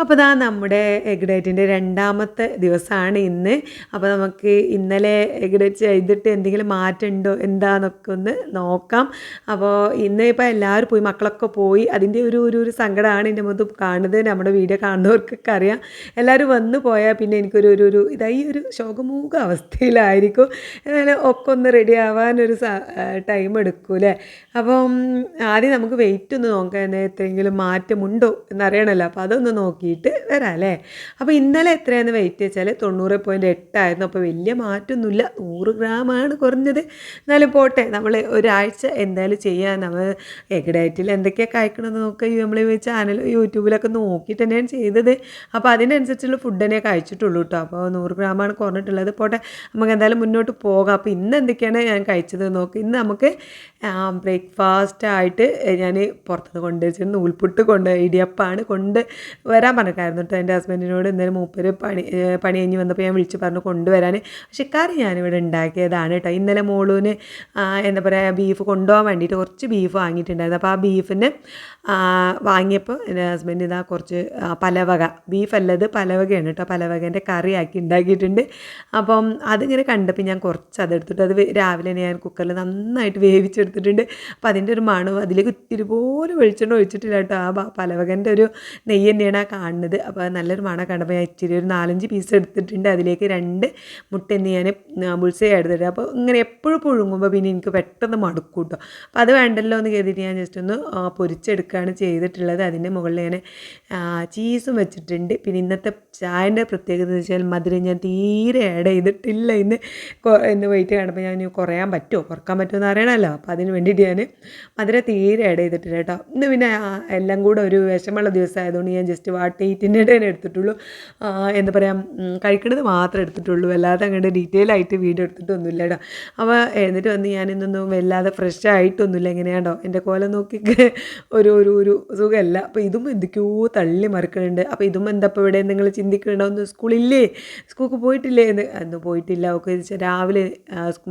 അപ്പോൾ ഇതാ നമ്മുടെ എഗ് ഡേറ്റിന്റെ രണ്ടാമത്തെ ദിവസമാണ് ഇന്ന്. അപ്പോൾ നമുക്ക് ഇന്നലെ എഗ് ഡേറ്റ് ചെയ്തിട്ട് എന്തെങ്കിലും മാറ്റമുണ്ടോ എന്താന്നൊക്കെ ഒന്ന് നോക്കാം. അപ്പോൾ ഇന്ന് ഇപ്പോൾ എല്ലാവരും പോയി മക്കളൊക്കെ പോയി. അതിന്റെ ഒരു ഒരു ഒരു സങ്കടമാണ് എന്റെ മുഖത്ത് കാണുന്നത്. നമ്മുടെ വീഡിയോ കാണുന്നവർക്കൊക്കെ അറിയാം. എല്ലാവരും വന്നു പോയാൽ പിന്നെ എനിക്കൊരു ഒരു ഒരു ഇതായി ഒരു ശോകമൂക അവസ്ഥയിലായിരിക്കും. എന്നാലും ഒക്കെ ഒന്ന് റെഡി ആവാനൊരു ടൈം എടുക്കൂലേ അപ്പം ആദ്യം നമുക്ക് വെയിറ്റ് ഒന്ന് നോക്കാം. എത്രയെങ്കിലും മാറ്റമുണ്ടോ എന്നറിയണമല്ലോ അപ്പോൾ അതൊന്ന് നോക്കിയിട്ട് വരാം അല്ലേ അപ്പോൾ ഇന്നലെ എത്രയാണ് വെയിറ്റ് വെച്ചാൽ തൊണ്ണൂറ് പോയിന്റ് എട്ടായിരുന്നു അപ്പോൾ വലിയ മാറ്റമൊന്നുമില്ല നൂറ് ഗ്രാമാണ് കുറഞ്ഞത്. എന്നാലും പോട്ടെ നമ്മൾ ഒരാഴ്ച എന്തായാലും ചെയ്യാൻ നമ്മൾ എഗ് ഡയറ്റിൽ എന്തൊക്കെയാണ് കഴിക്കണമെന്ന് നോക്കുക. നമ്മൾ ചാനൽ യൂട്യൂബിലൊക്കെ നോക്കിയിട്ട് തന്നെയാണ് ചെയ്തത്. അപ്പോൾ അതിനനുസരിച്ചുള്ള ഫുഡ് തന്നെ കഴിച്ചിട്ടുള്ളൂ കേട്ടോ അപ്പോൾ നൂറ് ഗ്രാമാണ് കുറഞ്ഞിട്ടുള്ളത്. പോട്ടെ നമുക്ക് എന്തായാലും മുന്നോട്ട് പോകാം. അപ്പോൾ ഇന്ന് എന്തൊക്കെയാണ് ഞാൻ കഴിച്ചത് നോക്ക്. ഇന്ന് നമുക്ക് ബ്രേക്ക്ഫാസ്റ്റ് ആയിട്ട് ഞാൻ പുറത്തുനിന്ന് കൊണ്ടുവച്ചിട്ട് നൂൽപുട്ട് കൊണ്ട് ഇടിയപ്പമാണ് കൊണ്ട് വരാൻ പറഞ്ഞിട്ടായിരുന്നു കേട്ടോ എന്റെ ഹസ്ബൻഡിനോട്. ഇന്നലെ മൂപ്പര് പണി പണി കഴിഞ്ഞ് വന്നപ്പോൾ ഞാൻ വിളിച്ച് പറഞ്ഞു കൊണ്ടുവരാൻ പക്ഷേ കറി ഞാനിവിടെ ഉണ്ടാക്കിയതാണ് കേട്ടോ. ഇന്നലെ മോളൂന് എന്താ പറയുക ബീഫ് കൊണ്ടുപോകാൻ വേണ്ടിയിട്ട് കുറച്ച് ബീഫ് വാങ്ങിയിട്ടുണ്ടായിരുന്നു. അപ്പോൾ ആ ബീഫിന് വാങ്ങിയപ്പോൾ എന്റെ ഹസ്ബൻഡ് ഇതാ കുറച്ച് പലവക ബീഫ് അല്ലത് പലവകയാണ് കേട്ടോ പലവകേന്റെ കറിയാക്കി ഉണ്ടാക്കിയിട്ടുണ്ട് അപ്പം അതിങ്ങനെ കണ്ടപ്പോൾ ഞാൻ കുറച്ച് അതെടുത്തിട്ട് അത് രാവിലെ ഞാൻ കുക്കറിൽ നന്നായിട്ട് വേവിച്ചെടുത്തിട്ടുണ്ട്. അപ്പോൾ അതിന്റെ ഒരു മണവും അതിലേക്ക് ഇത്തിരി പോലെ വെളിച്ചെണ്ണ ഒഴിച്ചിട്ടില്ല കേട്ടോ ആ പലവകന്റെ ഒരു നെയ്യ് തന്നെയാണ് ആ കാണുന്നത്. അപ്പോൾ നല്ലൊരു മണം കണ്ടപ്പോൾ ഞാൻ ഇച്ചിരി ഒരു നാലഞ്ച് പീസ് എടുത്തിട്ടുണ്ട്. അതിലേക്ക് രണ്ട് മുട്ട എന്ന് ഞാൻ മുൾസേ എടുത്തിട്ട് അപ്പോൾ ഇങ്ങനെ എപ്പോഴും പുഴുങ്ങുമ്പോൾ പിന്നെ എനിക്ക് പെട്ടെന്ന് മടുക്കും കേട്ടോ അപ്പോൾ അത് വേണ്ടല്ലോ എന്ന് കരുതിയിട്ട് ഞാൻ ജസ്റ്റ് ഒന്ന് പൊരിച്ചെടുക്കുകയാണ് ചെയ്തിട്ടുള്ളത്. അതിന്റെ മുകളിൽ ഞാൻ ചീസും വെച്ചിട്ടുണ്ട്. പിന്നെ ഇന്നത്തെ ചായന്റെ പ്രത്യേകത എന്ന് വെച്ചാൽ മധുരം ഞാൻ തീരെ ആഡ് ചെയ്തിട്ടില്ല. ഇന്ന് ഇന്ന് വെയിറ്റ് കാണുമ്പോൾ ഞാൻ കുറയാൻ പറ്റുമോ? കുറയ്ക്കാൻ പറ്റുമോ എന്ന് അറിയണമല്ലോ. അപ്പോൾ അതിന് വേണ്ടിയിട്ട് ഞാൻ മധുരം തീരെ ആഡ് ചെയ്തിട്ടില്ല കേട്ടോ. ഇന്ന് പിന്നെ എല്ലാം കൂടെ ഒരു വിഷമുള്ള ദിവസമായതുകൊണ്ട് ഞാൻ ജസ്റ്റ് വാട്ട് എയ്റ്റിന്റെ തന്നെ എടുത്തിട്ടുള്ളൂ. എന്താ പറയുക കഴിക്കണത് മാത്രം എടുത്തിട്ടുള്ളൂ. അല്ലാതെ അങ്ങോട്ട് ഡീറ്റെയിൽ ആയിട്ട് വീഡിയോ എടുത്തിട്ടൊന്നുമില്ല കേട്ടോ. അപ്പോൾ എന്നിട്ട് വന്ന് ഞാനിന്നൊന്നും വല്ലാതെ ഫ്രഷ് ആയിട്ടൊന്നുമില്ല. എങ്ങനെയാണോ? എന്റെ കോലം നോക്കി ഒരു ഒരു ഒരു സുഖമല്ല. അപ്പോൾ ഇതും എന്തൊക്കെയോ തള്ളി മറിക്കുന്നുണ്ട് അപ്പോൾ ഇതും എന്താ ഇപ്പോൾ ഇവിടെ നിങ്ങൾ ചിന്തിക്കണ്ടോ ഒന്ന് സ്കൂളില്ലേ? സ്കൂൾക്ക് പോയിട്ടില്ലേ? എന്ന്. അന്ന് പോയിട്ടില്ല. ഒക്കെ രാവിലെ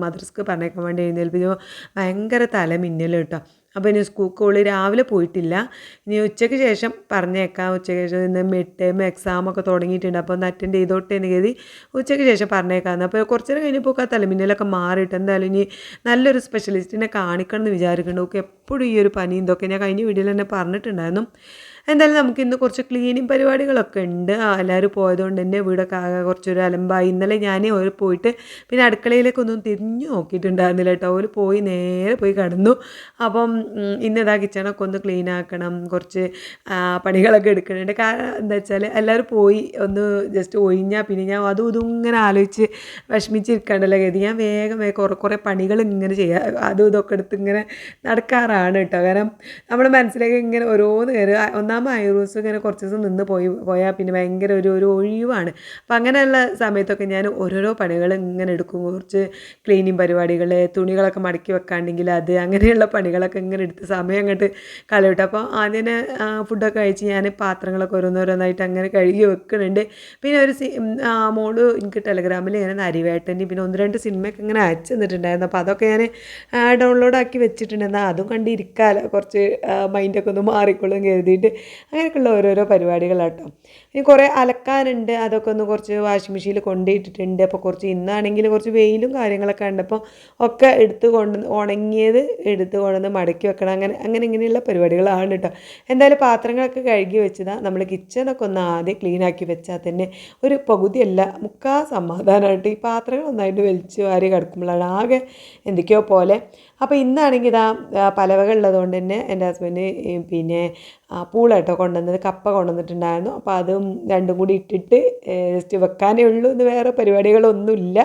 മദ്രസ്ക്ക് പറഞ്ഞേക്കാൻ വേണ്ടി എഴുന്നേൽപ്പിച്ചപ്പോൾ ഭയങ്കര തലമിന്നൽ കേട്ടോ. അപ്പോൾ ഇനി സ്കൂൾ രാവിലെ പോയിട്ടില്ല. ഇനി ഉച്ചയ്ക്ക് ശേഷം പറഞ്ഞേക്കാം. ഉച്ചയ്ക്ക് ശേഷം ഇന്ന് മിഡ് ടൈം എക്സാം ഒക്കെ തുടങ്ങിയിട്ടുണ്ട്. അപ്പോൾ ഒന്ന് അറ്റൻഡ് ചെയ്തോട്ടെ എന്ന് കരുതി ഉച്ചയ്ക്ക് ശേഷം പറഞ്ഞേക്കാം അപ്പോൾ കുറച്ച് നേരം കഴിഞ്ഞപ്പോൾ ആ തലമിന്നലൊക്കെ മാറിയിട്ട് എന്തായാലും ഇനി നല്ലൊരു സ്പെഷ്യലിസ്റ്റിനെ കാണിക്കണം എന്ന് വിചാരിക്കുന്നുണ്ട് ഓക്കെ എപ്പോഴും ഈ ഒരു പനി ഇതൊക്കെ ഞാൻ കഴിഞ്ഞ വീഡിയോയിൽ തന്നെ പറഞ്ഞിട്ടുണ്ടായിരുന്നു. എന്തായാലും നമുക്ക് ഇന്ന് കുറച്ച് ക്ലീനിങ് പരിപാടികളൊക്കെ ഉണ്ട്. എല്ലാവരും പോയതുകൊണ്ട് തന്നെ വീടൊക്കെ ആകെ കുറച്ചൊരു അലമ്പായി. ഇന്നലെ ഞാൻ ഒരു പോയിട്ട് പിന്നെ അടുക്കളയിലേക്കൊന്നും തിരിഞ്ഞു നോക്കിയിട്ടുണ്ടായിരുന്നില്ല കേട്ടോ. അവർ പോയി നേരെ പോയി കിടന്നു. അപ്പം ഇന്നതാ കിച്ചണൊക്കെ ഒന്ന് ക്ലീൻ ആക്കണം. കുറച്ച് പണികളൊക്കെ എടുക്കുന്നുണ്ട് കാരണം എന്താ വെച്ചാൽ എല്ലാവരും പോയി ഒന്ന് ജസ്റ്റ് ഒഴിഞ്ഞാൽ പിന്നെ ഞാൻ അതും ഇതും ഇങ്ങനെ ആലോചിച്ച് വിഷമിച്ചിരിക്കേണ്ടല്ലോ ഗതി ഞാൻ വേഗം വേഗം കുറേ കുറേ പണികൾ ഇങ്ങനെ ചെയ്യുക അതും ഇതൊക്കെ എടുത്ത് ഇങ്ങനെ നടക്കാറാണ് കേട്ടോ. കാരണം നമ്മുടെ മനസ്സിലേക്ക് ഇങ്ങനെ ഓരോന്ന് കയറി. ഒന്നാം ഒന്നാമത് ദിവസം ഇങ്ങനെ കുറച്ച് ദിവസം നിന്ന് പോയി പോയാൽ പിന്നെ ഭയങ്കര ഒരു ഒരു ഒഴിവാണ്. അപ്പം അങ്ങനെയുള്ള സമയത്തൊക്കെ ഞാൻ ഓരോരോ പണികൾ ഇങ്ങനെ എടുക്കും. കുറച്ച് ക്ലീനിങ് പരിപാടികൾ തുണികളൊക്കെ മടക്കി വെക്കാണ്ടെങ്കിൽ അത് അങ്ങനെയുള്ള പണികളൊക്കെ ഇങ്ങനെ എടുത്ത് സമയം അങ്ങോട്ട് കളയിട്ടു അപ്പോൾ ആദ്യം ഫുഡൊക്കെ കഴിച്ച് ഞാൻ പാത്രങ്ങളൊക്കെ ഓരോന്നോരോന്നായിട്ട് അങ്ങനെ കഴുകി വെക്കുന്നുണ്ട് പിന്നെ ഒരു മോൾ എനിക്ക് ടെലഗ്രാമിൽ ഇങ്ങനെ നരിവേട്ടന്റെ പിന്നെ ഒന്ന് രണ്ട് സിനിമയൊക്കെ ഇങ്ങനെ അയച്ചു തന്നിട്ടുണ്ടായിരുന്നു. അപ്പോൾ അതൊക്കെ ഞാൻ ഡൗൺലോഡ് ആക്കി വെച്ചിട്ടുണ്ട് എന്നാൽ അതും കണ്ടിരിക്കാമല്ലോ കുറച്ച് മൈൻഡൊക്കെ ഒന്ന് മാറിക്കൊള്ളും കരുതിയിട്ട് അങ്ങനെയൊക്കെയുള്ള ഓരോരോ പരിപാടികളാട്ടോ. ഇനി കുറേ അലക്കാനുണ്ട്. അതൊക്കെ ഒന്ന് കുറച്ച് വാഷിംഗ് മെഷീനിൽ കൊണ്ടിട്ടിട്ടുണ്ട് അപ്പോൾ കുറച്ച് ഇന്നാണെങ്കിൽ കുറച്ച് വെയിലും കാര്യങ്ങളൊക്കെ ഉണ്ട് അപ്പോൾ ഒക്കെ എടുത്ത് കൊണ്ട് ഉണങ്ങിയത് എടുത്ത് കൊണ്ടുവന്ന് മടക്കി വെക്കണം. അങ്ങനെ അങ്ങനെ ഇങ്ങനെയുള്ള പരിപാടികളാണ് കേട്ടോ. എന്തായാലും പാത്രങ്ങളൊക്കെ കഴുകി വെച്ചതാണ് നമ്മൾ കിച്ചണൊക്കെ ഒന്ന് ആദ്യം ക്ലീൻ ആക്കി വെച്ചാൽ തന്നെ ഒരു പകുതിയല്ല മുക്കാ സമാധാനമായിട്ട് ഈ പാത്രങ്ങൾ ഒന്നായിട്ട് വലിച്ച് വാരി കിടക്കുമ്പോഴാണ് ആകെ എന്തൊക്കെയോ പോലെ. അപ്പോൾ ഇന്നാണെങ്കിൽ ഇതാ പലവകളുള്ളതുകൊണ്ട് തന്നെ എന്റെ ഹസ്ബൻഡ് പിന്നെ പൂളായിട്ടോ കൊണ്ടുവന്നത് കപ്പ കൊണ്ടുവന്നിട്ടുണ്ടായിരുന്നു. അപ്പോൾ അതും രണ്ടും കൂടി ഇട്ടിട്ട് ജസ്റ്റ് വെക്കാനേ ഉള്ളൂ. എന്ന് വേറെ പരിപാടികളൊന്നുമില്ല.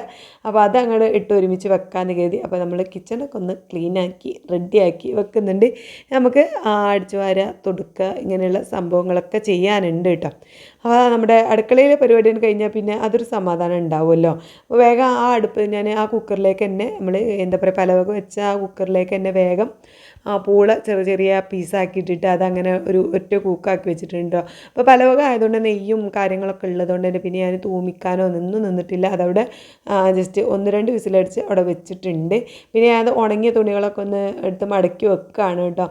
അപ്പോൾ അത് അങ്ങോട്ട് ഇട്ട് ഒരുമിച്ച് വെക്കാമെന്ന് കരുതി. അപ്പോൾ നമ്മൾ കിച്ചണൊക്കെ ഒന്ന് ക്ലീനാക്കി റെഡിയാക്കി വെക്കുന്നുണ്ട്. നമുക്ക് അടിച്ചു വാര തൊടുക്കുക ഇങ്ങനെയുള്ള സംഭവങ്ങളൊക്കെ ചെയ്യാനുണ്ട് കേട്ടോ അപ്പോൾ നമ്മുടെ അടുക്കളയിലെ പരിപാടി കഴിഞ്ഞാൽ പിന്നെ അതൊരു സമാധാനം ഉണ്ടാവുമല്ലോ. അപ്പോൾ വേഗം ആ അടുപ്പ് ഞാൻ ആ കുക്കറിലേക്ക് തന്നെ നമ്മൾ എന്താ പറയുക പലവക വെച്ച ആ കുക്കറിലേക്ക് തന്നെ വേഗം ആ, പൂള ചെറിയ ചെറിയ പീസാക്കിയിട്ടിട്ട് അതങ്ങനെ ഒരു ഒറ്റ കൂക്കാക്കി വെച്ചിട്ടുണ്ടോ അപ്പോൾ പലവക ആയതുകൊണ്ട് നെയ്യും കാര്യങ്ങളൊക്കെ ഉള്ളതുകൊണ്ട് തന്നെ പിന്നെ ഞാൻ തൂമിക്കാനോ ഒന്നും നിന്നിട്ടില്ല. അതവിടെ ജസ്റ്റ് ഒന്ന് രണ്ട് വിസിലടിച്ച് അവിടെ വെച്ചിട്ടുണ്ട്. പിന്നെ ഞാൻ അത് ഉണങ്ങിയ തുണികളൊക്കെ ഒന്ന് എടുത്ത് മടക്കി വെക്കുകയാണ് കേട്ടോ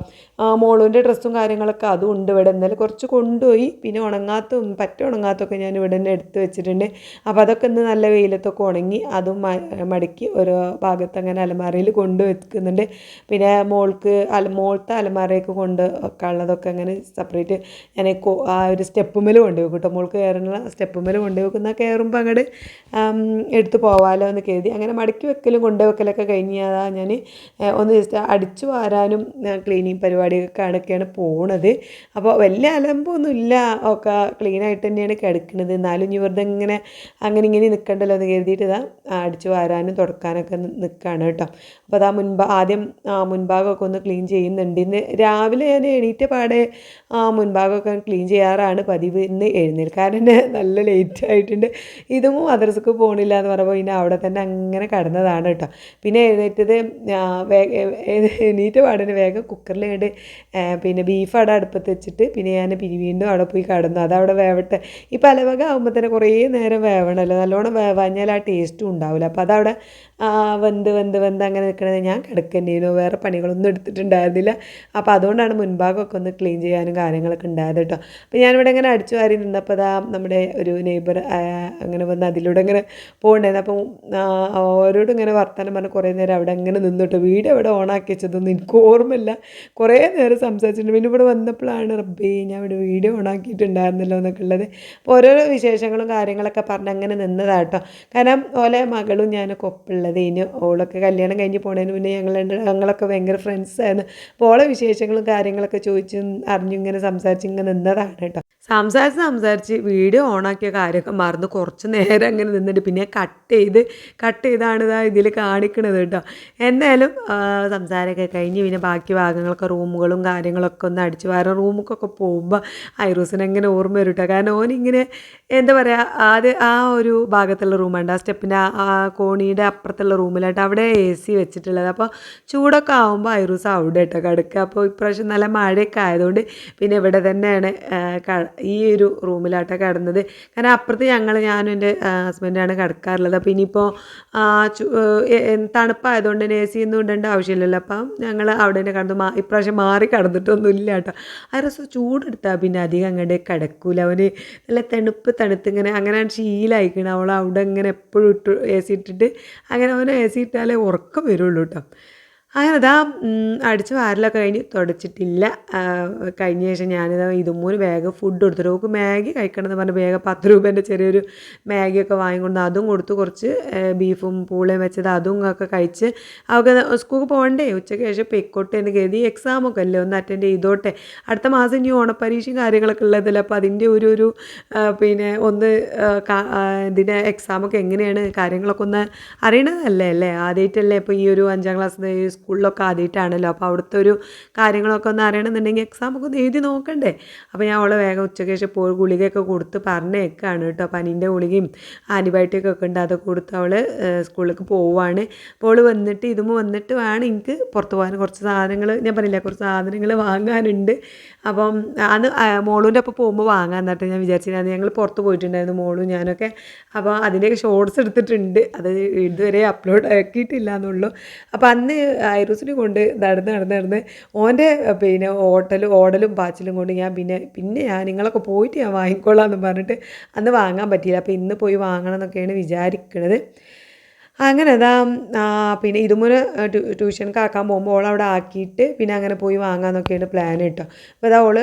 മോളുവിന്റെ ഡ്രസ്സും കാര്യങ്ങളൊക്കെ അതും ഉണ്ട് ഇവിടെ. എന്നാലും കുറച്ച് കൊണ്ടുപോയി. പിന്നെ ഉണങ്ങാത്തതും പറ്റ ഉണങ്ങാത്തൊക്കെ ഞാൻ ഇവിടെ തന്നെ എടുത്ത് വെച്ചിട്ടുണ്ട്. അപ്പോൾ അതൊക്കെ ഒന്ന് നല്ല വെയിലത്തൊക്കെ ഉണങ്ങി അതും മടക്കി ഓരോ ഭാഗത്ത് അങ്ങനെ അലമാരയിൽ കൊണ്ട് വെക്കുന്നുണ്ട്. പിന്നെ മോൾക്ക് അല മോളത്തെ അലമാരയൊക്കെ കൊണ്ട് വെക്കാനുള്ളതൊക്കെ അങ്ങനെ സെപ്പറേറ്റ് ഞാൻ ആ ഒരു സ്റ്റെപ്പുമ്മൽ കൊണ്ട് വെക്കും കേട്ടോ. മോൾക്ക് കയറുന്ന സ്റ്റെപ്പുമ്മൽ കൊണ്ട് വെക്കുന്ന കയറുമ്പോൾ അങ്ങോട്ട് എടുത്ത് പോവാലോ എന്ന് കരുതി. അങ്ങനെ മടക്കി വെക്കലും കൊണ്ടു വെക്കലൊക്കെ കഴിഞ്ഞാൽ ഞാൻ ഒന്ന് ജസ്റ്റ് അടിച്ചു വാരാനും ക്ലീനിങ് പരിപാടിയൊക്കെ അടക്കെയാണ് പോണത്. അപ്പോൾ വലിയ അലമ്പൊന്നുമില്ല. ഒക്കെ ഒക്കെ ക്ലീനായിട്ട് തന്നെയാണ് കിടക്കുന്നത്. എന്നാലും ഇനി വെറുതെ ഇങ്ങനെ അങ്ങനെ ഇങ്ങനെ നിൽക്കണ്ടല്ലോ എന്ന് കരുതിയിട്ട് ഇതാ അടിച്ചു വാരാനും തുടക്കാനൊക്കെ നിൽക്കുകയാണ് കേട്ടോ. അപ്പോൾ അതാ മുൻഭാ ആദ്യം മുൻഭാഗമൊക്കെ ഒന്ന് ക്ലീൻ ചെയ്യുന്നുണ്ട്. ഇന്ന് രാവിലെ ഞാൻ എണീറ്റ പാടെ മുൻഭാഗമൊക്കെ ക്ലീൻ ചെയ്യാറാണ് പതിവ്. ഇന്ന് എഴുന്നേൽക്കാൻ തന്നെ നല്ല ലേറ്റ് ആയിട്ടുണ്ട്. ഇതും മദ്രസക്ക് പോകണില്ല എന്ന് പറയുമ്പോൾ പിന്നെ അവിടെ തന്നെ അങ്ങനെ കിടന്നതാണ് കേട്ടോ. പിന്നെ എഴുന്നേറ്റത് എണീറ്റ പാടിന് വേഗം കുക്കറിൽ കണ്ട് പിന്നെ ബീഫ് അവിടെ അടുപ്പത്ത് വെച്ചിട്ട് പിന്നെ ഞാൻ പിന്നെ വീണ്ടും അവിടെ പോയി കിടന്നു. അതവിടെ വേവട്ടെ ഈ പലവക ആകുമ്പോൾ തന്നെ കുറേ നേരം വേവണമല്ലോ നല്ലോണം വേവാഞ്ഞാൽ ആ ടേസ്റ്റും ഉണ്ടാവില്ല അപ്പോൾ അതവിടെ വെന്ത് വെന്ത് വെന്ത് അങ്ങനെ നിൽക്കണത് ഞാൻ കിടക്കേണ്ടിയിരുന്നു വേറെ പണികളൊന്നും എടുത്തിട്ടുണ്ടായിരുന്നില്ല. അപ്പോൾ അതുകൊണ്ടാണ് മുൻഭാഗമൊക്കെ ഒന്ന് ക്ലീൻ ചെയ്യാനും കാര്യങ്ങളൊക്കെ ഉണ്ടായത് കേട്ടോ അപ്പോൾ ഞാനിവിടെ ഇങ്ങനെ അടിച്ചു വാരി നിന്നപ്പോൾ അതാ നമ്മുടെ ഒരു നെയ്ബർ അങ്ങനെ വന്ന് അതിലൂടെ ഇങ്ങനെ പോകണ്ടായിരുന്നു അപ്പം ഓരോടും ഇങ്ങനെ വർത്തമാനം പറഞ്ഞ് കുറേ നേരം അവിടെ അങ്ങനെ നിന്നിട്ട് വീഡിയോ എവിടെ ഓണാക്കി വെച്ചതൊന്നും എനിക്ക് ഓർമ്മയില്ല. കുറേ നേരം സംസാരിച്ചിട്ടുണ്ട്. പിന്നെ ഇവിടെ വന്നപ്പോഴാണ് റബ്ബേ ഞാൻ ഇവിടെ വീഡിയോ ഓണാക്കിയിട്ടുണ്ടായിരുന്നല്ലോ എന്നൊക്കെ ഉള്ളത്. അപ്പോൾ ഓരോരോ വിശേഷങ്ങളും കാര്യങ്ങളൊക്കെ പറഞ്ഞ് അങ്ങനെ നിന്നതാട്ടോ കാരണം ഓലെ മകളും ഞാനൊക്കെ ഒപ്പുള്ളത് ഇനി ഓളൊക്കെ കല്യാണം കഴിഞ്ഞ് പോണതിന് മുന്നേ ഞങ്ങൾ ഞങ്ങളൊക്കെ ഭയങ്കര ഫ്രണ്ട്സായിരുന്നു അപ്പോൾ ഓളെ വിശേഷങ്ങളും കാര്യങ്ങളൊക്കെ ചോദിച്ചും അറിഞ്ഞും ഇങ്ങനെ സംസാരിച്ചും ഇങ്ങനെ നിന്നതാണ് കേട്ടോ. സംസാരിച്ച് സംസാരിച്ച് വീഡിയോ ഓണാക്കിയ കാര്യമൊക്കെ മറന്ന് കുറച്ച് നേരം അങ്ങനെ നിന്നിട്ട് പിന്നെ കട്ട് ചെയ്ത് കട്ട് ചെയ്താണ് ഇതാ ഇതിൽ കാണിക്കണത് കേട്ടോ. എന്തായാലും സംസാരമൊക്കെ കഴിഞ്ഞ് പിന്നെ ബാക്കി ഭാഗങ്ങളൊക്കെ റൂമുകളും കാര്യങ്ങളൊക്കെ ഒന്ന് അടിച്ച് വേറെ റൂമൊക്കെ പോകുമ്പോൾ ഐറൂസിന് എങ്ങനെ ഓർമ്മ വരും കേട്ടോ കാരണം ഓനിങ്ങനെ എന്താ പറയുക ആദ്യം ആ ഒരു ഭാഗത്തുള്ള റൂമുണ്ട് ആ സ്റ്റെപ്പിന്റെ ആ കോണിയുടെ അപ്പുറത്തുള്ള റൂമിലായിട്ട് അവിടെ എ സി വെച്ചിട്ടുള്ളത്. അപ്പോൾ ചൂടൊക്കെ ആകുമ്പോൾ ഐറൂസ് അവിടെ കേട്ടോ കിടക്കുക. അപ്പോൾ ഇപ്രാവശ്യം നല്ല മഴയൊക്കെ ആയതുകൊണ്ട് പിന്നെ ഇവിടെ തന്നെയാണ് ഈ ഒരു റൂമിലാട്ടോ കിടന്നത്. കാരണം അപ്പുറത്ത് ഞങ്ങൾ ഞാനും എന്റെ ഹസ്ബൻഡാണ് കിടക്കാറുള്ളത്. അപ്പോൾ ഇനിയിപ്പോൾ തണുപ്പായതുകൊണ്ട് തന്നെ എ സി ഒന്നും ഇടേണ്ട ആവശ്യമില്ലല്ലോ. അപ്പം ഞങ്ങൾ അവിടെ തന്നെ കിടന്നു മാ ഇപ്രാവശ്യം മാറി കിടന്നിട്ടൊന്നും ഇല്ല കേട്ടോ ആ രസം ചൂടെടുത്താൽ പിന്നെ അധികം അങ്ങോട്ട് കിടക്കൂല. അവന് നല്ല തണുപ്പ് തണുത്ത് ഇങ്ങനെ അങ്ങനെ ശീലമായിക്കണം അവൾ അവിടെ ഇങ്ങനെ എപ്പോഴും ഇട്ട് എ സി ഇട്ടിട്ട് അങ്ങനെ അവന് എ സി ഇട്ടാലേ ഉറക്കം വരുള്ളൂ കേട്ടോ അങ്ങനെ ഇതാ അടിച്ച് വാരലൊക്കെ കഴിഞ്ഞ് തുടച്ചിട്ടില്ല. കഴിഞ്ഞ ശേഷം ഞാനിതാ ഇതുമൂന്ന് ബാഗ് ഫുഡ് കൊടുത്തിട്ട് ഓക്ക് മാഗി കഴിക്കണം എന്ന് പറഞ്ഞ് വേഗം പത്ത് രൂപേന്റെ ചെറിയൊരു മാഗിയൊക്കെ വാങ്ങിക്കൊണ്ട് അതും കൊടുത്ത് കുറച്ച് ബീഫും പൂളയും വെച്ചത് അതും ഒക്കെ കഴിച്ച് അവൾക്ക് സ്കൂൾക്ക് പോകണ്ടേ? ഉച്ചയ്ക്ക് ശേഷം പെക്കോട്ടെ എന്ന് കരുതി എക്സാമൊക്കെ അല്ലേ? ഒന്ന് അറ്റൻഡ് ചെയ്തോട്ടെ. അടുത്ത മാസം ഇനി ഓണപ്പരീക്ഷയും കാര്യങ്ങളൊക്കെ ഉള്ളതല്ലേ? അപ്പോൾ അതിന്റെ ഒരു ഒരു പിന്നെ ഒന്ന് ഇതിന്റെ എക്സാമൊക്കെ എങ്ങനെയാണ്? കാര്യങ്ങളൊക്കെ ഒന്ന് അറിയണതല്ലേ അല്ലേ? ആദ്യമായിട്ടല്ലേ ഇപ്പോൾ ഈ ഒരു അഞ്ചാം ക്ലാസ് സ്കൂളിലൊക്കെ ആദ്യമായിട്ടാണല്ലോ. അപ്പോൾ അവിടുത്തെ ഒരു കാര്യങ്ങളൊക്കെ ഒന്ന് അറിയണമെന്നുണ്ടെങ്കിൽ എക്സാമൊക്കെ ഒന്ന് എഴുതി നോക്കണ്ടേ? അപ്പോൾ ഞാൻ അവളെ വേഗം ഉച്ചയ്ക്ക് ശേഷം പോയി ഗുളികയൊക്കെ കൊടുത്ത് പറഞ്ഞേക്കാണ് കേട്ടോ. പനീന്റെ ഗുളികയും ആന്റിബയോട്ടിക് ഒക്കെ ഉണ്ട്. അതൊക്കെ കൊടുത്ത് അവൾ സ്കൂളിലേക്ക് പോവുകയാണ് അപ്പോൾ അവൾ വന്നിട്ട് ഇതും വന്നിട്ട് വേണം എനിക്ക് പുറത്ത് പോകാൻ. കുറച്ച് സാധനങ്ങൾ ഞാൻ പറഞ്ഞില്ല കുറച്ച് സാധനങ്ങൾ വാങ്ങാനുണ്ട്. അപ്പം അന്ന് മോളൂന്റെ ഒപ്പം പോകുമ്പോൾ വാങ്ങാൻ എന്നിട്ട് ഞാൻ വിചാരിച്ചിരുന്നത്. ഞങ്ങൾ പുറത്ത് പോയിട്ടുണ്ടായിരുന്നു മോളും ഞാനൊക്കെ. അപ്പോൾ അതിന്റെയൊക്കെ ഷോർട്സ് എടുത്തിട്ടുണ്ട്. അത് ഇതുവരെ അപ്ലോഡ് ആക്കിയിട്ടില്ല എന്നുള്ളൂ. അപ്പോൾ അന്ന് ഐറൂസിനെ കൊണ്ട് നടന്ന് നടന്ന് നടന്ന് ഓന്റെ പിന്നെ ഓട്ടലും ഓടലും പാച്ചിലും കൊണ്ട് ഞാൻ പിന്നെ പിന്നെ ഞാൻ നിങ്ങളൊക്കെ പോയിട്ട് ഞാൻ വാങ്ങിക്കോളാം എന്ന് പറഞ്ഞിട്ട് അന്ന് വാങ്ങാൻ പറ്റിയില്ല. അപ്പോൾ ഇന്ന് പോയി വാങ്ങണം എന്നൊക്കെയാണ് വിചാരിക്കുന്നത് അങ്ങനെ അതാ പിന്നെ ഇതുമൂന്ന് ട്യൂഷനൊക്കെ ആക്കാൻ പോകുമ്പോൾ ഓൾ അവിടെ ആക്കിയിട്ട് പിന്നെ അങ്ങനെ പോയി വാങ്ങാമെന്നൊക്കെയാണ് പ്ലാൻ കേട്ടോ അപ്പോൾ അതാ ഓൾ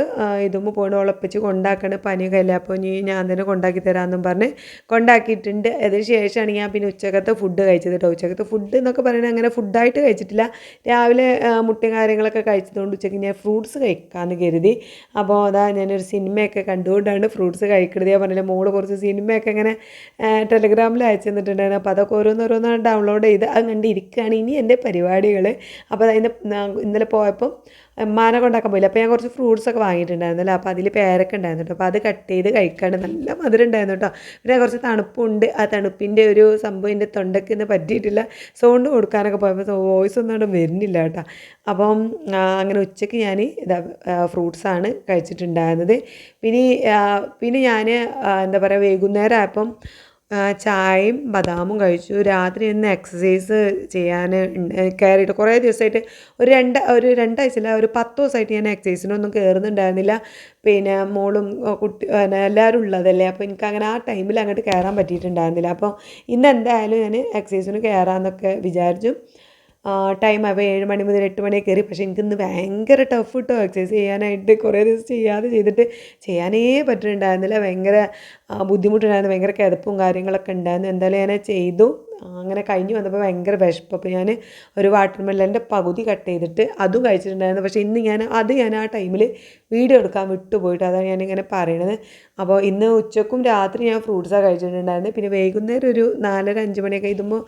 ഇതുമ്പോൾ പോയിട്ട് ഓളൊപ്പിച്ച് കൊണ്ടാക്കണ പനിയൊക്കെ കല്ല അപ്പോൾ ഇനി ഞാൻ തന്നെ കൊണ്ടാക്കി തരാമെന്നും പറഞ്ഞ് കൊണ്ടാക്കിയിട്ടുണ്ട്. അതിന് ശേഷമാണ് ഞാൻ പിന്നെ ഉച്ചക്കത്തെ ഫുഡ് കഴിച്ചത് കേട്ടോ ഉച്ചക്കത്തെ ഫുഡ് എന്നൊക്കെ പറയുന്നത് അങ്ങനെ ഫുഡായിട്ട് കഴിച്ചിട്ടില്ല. രാവിലെ മുട്ടയും കാര്യങ്ങളൊക്കെ കഴിച്ചതുകൊണ്ട് ഉച്ചയ്ക്ക് ഞാൻ ഫ്രൂട്ട്സ് കഴിക്കാമെന്ന് കരുതി. അപ്പോൾ അതാ ഞാനൊരു സിനിമയൊക്കെ കണ്ടുകൊണ്ടാണ് ഫ്രൂട്ട്സ് കഴിക്കുന്നത് ഞാൻ പറഞ്ഞില്ല മോൾ കുറച്ച് സിനിമയൊക്കെ ഇങ്ങനെ ടെലഗ്രാമിൽ അയച്ചു തന്നിട്ടുണ്ടായിരുന്നു. അപ്പോൾ അതൊക്കെ ഓരോന്നോരോന്നൊക്കെ ഒന്ന് ഡൗൺലോഡ് ചെയ്ത് അത് കണ്ടിരിക്കുകയാണ് ഇനി എന്റെ പരിപാടികൾ. അപ്പോൾ അതിന് ഇന്നലെ പോയപ്പം മാന കൊണ്ടാക്കാൻ പോയില്ല. അപ്പോൾ ഞാൻ കുറച്ച് ഫ്രൂട്ട്സ് ഒക്കെ വാങ്ങിയിട്ടുണ്ടായിരുന്നല്ലോ. അപ്പോൾ അതിൽ പേരൊക്കെ ഉണ്ടായിരുന്നു കേട്ടോ. അപ്പോൾ അത് കട്ട് ചെയ്ത് കഴിക്കാണ്ട് നല്ല മധുരം ഉണ്ടായിരുന്നു കേട്ടോ. പിന്നെ കുറച്ച് തണുപ്പുണ്ട്. ആ തണുപ്പിന്റെ ഒരു സംഭവം എന്റെ തൊണ്ടയ്ക്ക് ഇന്ന് പറ്റിയിട്ടില്ല. സൗണ്ട് കൊടുക്കാനൊക്കെ പോയപ്പോൾ വോയിസ് ഒന്നും അവിടെ വരുന്നില്ല കേട്ടോ. അപ്പം അങ്ങനെ ഉച്ചയ്ക്ക് ഞാൻ ഇതാ ഫ്രൂട്ട്സാണ് കഴിച്ചിട്ടുണ്ടായിരുന്നത്. പിന്നെ പിന്നെ ഞാൻ എന്താ പറയുക വൈകുന്നേരം ആയപ്പം ചായയും ബദാമും കഴിച്ചു. രാത്രി ഇന്ന് എക്സസൈസ് ചെയ്യാൻ കയറിയിട്ട് കുറേ ദിവസമായിട്ട് ഒരു രണ്ട് ഒരു രണ്ടാഴ്ചയില്ല ഒരു പത്ത് ദിവസമായിട്ട് ഞാൻ എക്സസൈസിനൊന്നും കയറുന്നുണ്ടായിരുന്നില്ല പിന്നെ മോളും കുട്ടി പിന്നെ എല്ലാവരും ഉള്ളതല്ലേ അപ്പോൾ എനിക്ക് അങ്ങനെ ആ ടൈമിൽ അങ്ങോട്ട് കയറാൻ പറ്റിയിട്ടുണ്ടായിരുന്നില്ല. അപ്പോൾ ഇന്ന് എന്തായാലും ഞാൻ എക്സസൈസിന് കയറാമെന്നൊക്കെ വിചാരിച്ചു. ടൈം അപ്പോൾ ഏഴ് മണി മുതൽ എട്ട് മണി കയറി. പക്ഷേ എനിക്കിന്ന് ഭയങ്കര ടഫ് കിട്ടോ എക്സസൈസ് ചെയ്യാനായിട്ട് കുറേ ദിവസം ചെയ്യാതെ ചെയ്തിട്ട് ചെയ്യാനേ പറ്റുന്നുണ്ടായിരുന്നില്ല ഭയങ്കര ബുദ്ധിമുട്ടുണ്ടായിരുന്നു. ഭയങ്കര കിതപ്പും കാര്യങ്ങളൊക്കെ ഉണ്ടായിരുന്നു. എന്തായാലും ഞാൻ ചെയ്തു. അങ്ങനെ കഴിഞ്ഞ് വന്നപ്പോൾ ഭയങ്കര വിശപ്പ്. അപ്പോൾ ഞാൻ ഒരു വാട്ടർ മെല്ലന്റെ പകുതി കട്ട് ചെയ്തിട്ട് അതും കഴിച്ചിട്ടുണ്ടായിരുന്നു. പക്ഷേ ഇന്ന് ഞാൻ അത് ഞാൻ ആ ടൈമിൽ വീഡിയോ എടുക്കാൻ വിട്ടുപോയിട്ട് അതാണ് ഞാനിങ്ങനെ പറയണത്. അപ്പോൾ ഇന്ന് ഉച്ചക്കും രാത്രി ഞാൻ ഫ്രൂട്ട്സാണ് കഴിച്ചിട്ടുണ്ടായിരുന്നത്. പിന്നെ വൈകുന്നേരം ഒരു നാലര അഞ്ച് മണിയൊക്കെ ഇതുമ്പോൾ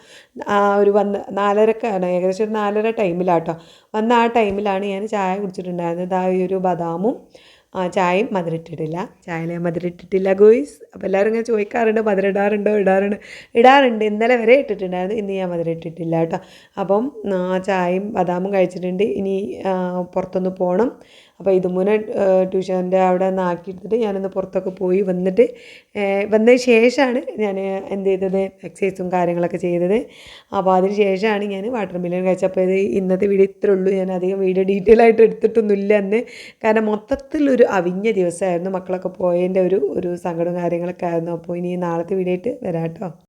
ആ ഒരു വന്ന് നാലരക്കാണ് ഏകദേശം ഒരു നാലര ടൈമിലാട്ടോ. വന്ന ആ ടൈമിലാണ് ഞാൻ ചായ കുടിച്ചിട്ടുണ്ടായിരുന്നത്. ആ ഒരു ബദാമും ആ ചായയും മധുരിട്ടിട്ടില്ല ചായയിൽ ഞാൻ മധുരം ഗോയ്സ്. അപ്പോൾ എല്ലാവരും ഇങ്ങനെ ചോദിക്കാറുണ്ട് മധുരം ഇടാറുണ്ടോ ഇടാറുണ്ട്? ഇടാറുണ്ട്. ഇന്നലെ വരെ ഇട്ടിട്ടുണ്ടായിരുന്നു ഇന്ന് ഞാൻ മധുരം ഇട്ടിട്ടില്ല കേട്ടോ. അപ്പം ആ ചായയും ബദാമും കഴിച്ചിട്ടുണ്ട്. ഇനി പുറത്തൊന്ന് പോകണം അപ്പോൾ ഇതുമുന്നെ ട്യൂഷന്റെ അവിടെ നിന്ന് ആക്കിയെടുത്തിട്ട് ഞാനൊന്ന് പുറത്തൊക്കെ പോയി വന്നിട്ട് വന്നതിന് ശേഷമാണ് ഞാൻ എന്ത് ചെയ്തത് എക്സസൈസും കാര്യങ്ങളൊക്കെ ചെയ്തത്. അപ്പോൾ അതിന് ശേഷമാണ് ഞാൻ വാട്ടർ മില്ലൻ കഴിച്ചത്. അപ്പോൾ ഇത് ഇന്നത്തെ വീഡിയോ ഇത്രേ ഉള്ളൂ. ഞാൻ അധികം വീഡിയോ ഡീറ്റെയിൽ ആയിട്ട് എടുത്തിട്ടൊന്നുമില്ല അന്ന് കാരണം മൊത്തത്തിലൊരു അവിഞ്ഞ ദിവസമായിരുന്നു മക്കളൊക്കെ പോയതിന്റെ ഒരു ഒരു സങ്കടവും കാര്യങ്ങളൊക്കെ ആയിരുന്നു. അപ്പോൾ ഇനി നാളത്തെ വീഡിയോ ആയിട്ട് വരാം കേട്ടോ.